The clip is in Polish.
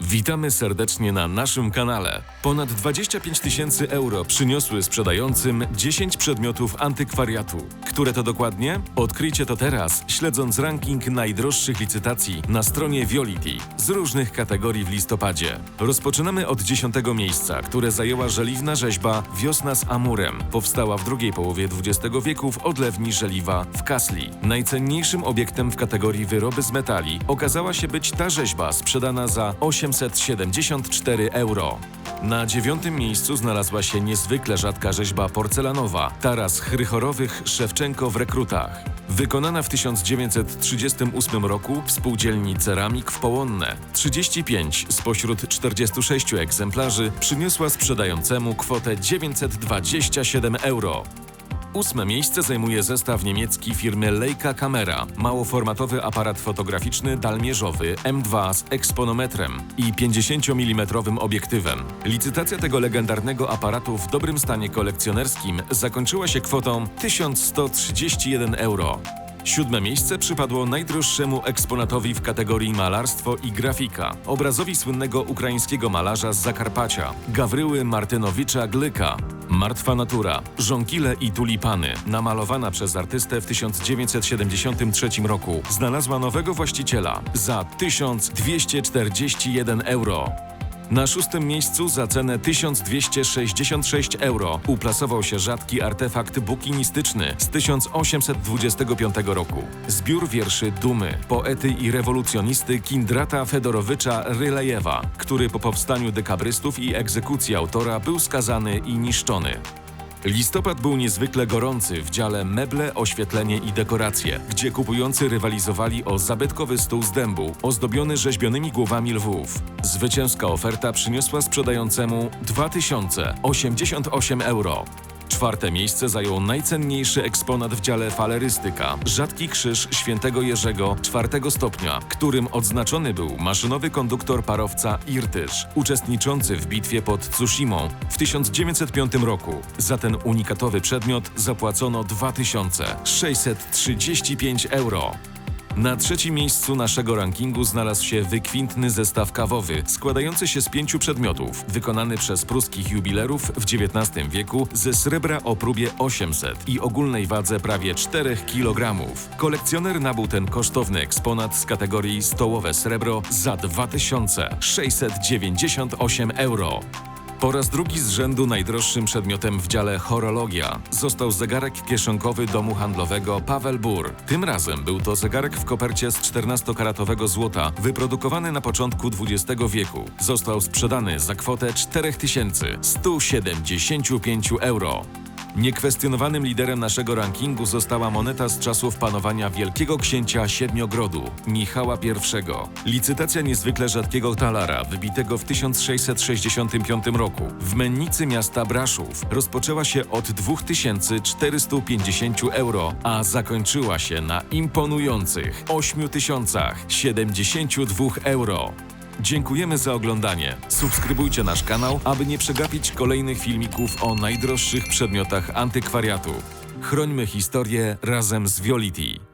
Witamy serdecznie na naszym kanale. Ponad 25 tysięcy euro przyniosły sprzedającym 10 przedmiotów antykwariatu. Które to dokładnie? Odkryjcie to teraz, śledząc ranking najdroższych licytacji na stronie Violity z różnych kategorii w listopadzie. Rozpoczynamy od 10 miejsca, które zajęła żeliwna rzeźba Wiosna z Amurem. Powstała w drugiej połowie XX wieku w odlewni żeliwa w Kasli. Najcenniejszym obiektem w kategorii wyroby z metali okazała się być ta rzeźba sprzedana za 874 euro. Na dziewiątym miejscu znalazła się niezwykle rzadka rzeźba porcelanowa Taras Chrychorowych Szewczenko w rekrutach. Wykonana w 1938 roku w spółdzielni Ceramik w Połonne. 35 spośród 46 egzemplarzy przyniosła sprzedającemu kwotę 927 euro. Ósme miejsce zajmuje zestaw niemiecki firmy Leica Camera, małoformatowy aparat fotograficzny dalmierzowy M2 z eksponometrem i 50 mm obiektywem. Licytacja tego legendarnego aparatu w dobrym stanie kolekcjonerskim zakończyła się kwotą 1131 euro. Siódme miejsce przypadło najdroższemu eksponatowi w kategorii malarstwo i grafika, obrazowi słynnego ukraińskiego malarza z Zakarpacia, Gawryły Martynowicza Glyka. Martwa natura, żonkile i tulipany, namalowana przez artystę w 1973 roku, znalazła nowego właściciela za 1241 euro. Na szóstym miejscu za cenę 1266 euro uplasował się rzadki artefakt bukinistyczny z 1825 roku. Zbiór wierszy Dumy, poety i rewolucjonisty Kindrata Fedorowicza Rylejewa, który po powstaniu dekabrystów i egzekucji autora był skazany i niszczony. Listopad był niezwykle gorący w dziale meble, oświetlenie i dekoracje, gdzie kupujący rywalizowali o zabytkowy stół z dębu ozdobiony rzeźbionymi głowami lwów. Zwycięska oferta przyniosła sprzedającemu 2088 euro. Czwarte miejsce zajął najcenniejszy eksponat w dziale falerystyka rzadki krzyż świętego Jerzego czwartego stopnia, którym odznaczony był maszynowy konduktor parowca Irtysz, uczestniczący w bitwie pod Tsushimą w 1905 roku. Za ten unikatowy przedmiot zapłacono 2635 euro. Na trzecim miejscu naszego rankingu znalazł się wykwintny zestaw kawowy, składający się z pięciu przedmiotów, wykonany przez pruskich jubilerów w XIX wieku ze srebra o próbie 800 i ogólnej wadze prawie 4 kg. Kolekcjoner nabył ten kosztowny eksponat z kategorii stołowe srebro za 2698 euro. Po raz drugi z rzędu najdroższym przedmiotem w dziale horologia został zegarek kieszonkowy domu handlowego Paweł Bur. Tym razem był to zegarek w kopercie z 14-karatowego złota, wyprodukowany na początku XX wieku. Został sprzedany za kwotę 4175 euro. Niekwestionowanym liderem naszego rankingu została moneta z czasów panowania wielkiego księcia Siedmiogrodu, Michała I. Licytacja niezwykle rzadkiego talara, wybitego w 1665 roku w mennicy miasta Braszów, rozpoczęła się od 2450 euro, a zakończyła się na imponujących 8072 euro. Dziękujemy za oglądanie. Subskrybujcie nasz kanał, aby nie przegapić kolejnych filmików o najdroższych przedmiotach antykwariatu. Chrońmy historię razem z Violity.